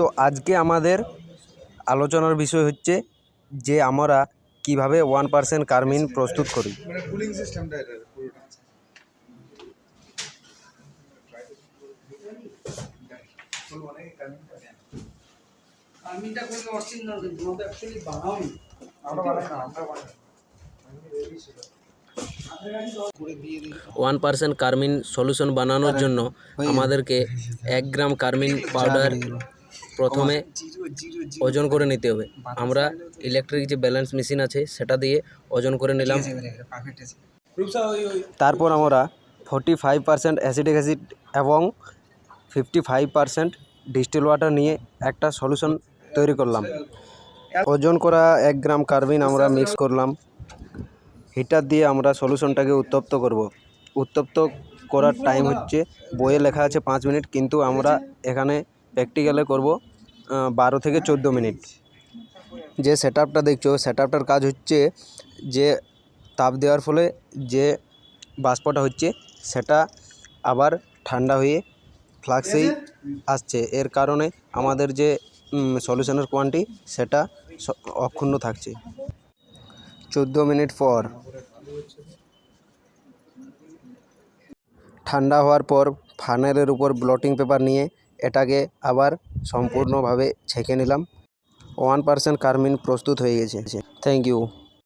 তো আজকে আমাদের আলোচনার বিষয় হচ্ছে যে আমরা কীভাবে ওয়ান পার্সেন্ট কার্মিন প্রস্তুত করি। মানে অসুবিধা নেই অ্যাকচুয়ালি আমরা বানাই আমরা বানাই ওয়ান পার্সেন্ট কার্মিন সলিউশন বানানোর জন্য আমাদেরকে এক গ্রাম কার্মিন পাউডার প্রথমে ওজন করে নিতে হবে। আমরা ইলেকট্রিক যে ব্যালেন্স মেশিন আছে সেটা দিয়ে ওজন করে নিলাম। তারপর আমরা forty five percent acidic acid এবং fifty five percent distil water নিয়ে একটা সলিউশন তৈরি করলাম। ওজন করা এক গ্রাম কার্বিন আমরা মিক্স করলাম। হিটার দিয়ে আমরা সলিউশনটাকে উত্তপ্ত করব। উত্তপ্ত করার টাইম হচ্ছে বইয়ে লেখা আছে পাঁচ মিনিট কিন্তু আমরা এখানে প্র্যাকটিক্যালে করব। বারো থেকে চোদ্দ মিনিট। যে সেট আপটা দেখছ সেট আপটার কাজ হচ্ছে যে তাপ দেওয়ার ফলে যে বাষ্পটা হচ্ছে সেটা আবার ঠান্ডা হয়ে ফ্লাক্সেই আসছে। এর কারণে আমাদের যে সলিউশনের কোয়ান্টি সেটা অক্ষুণ্ণ থাকছে। চোদ্দ মিনিট পর ঠান্ডা হওয়ার পর ফানেলের উপর ব্লটিং পেপার নিয়ে এটাকে আবার সম্পূর্ণভাবে ছেঁকে নিলাম। ওয়ান পার্সেন্ট কার্মিন প্রস্তুত হয়ে গেছে। Thank you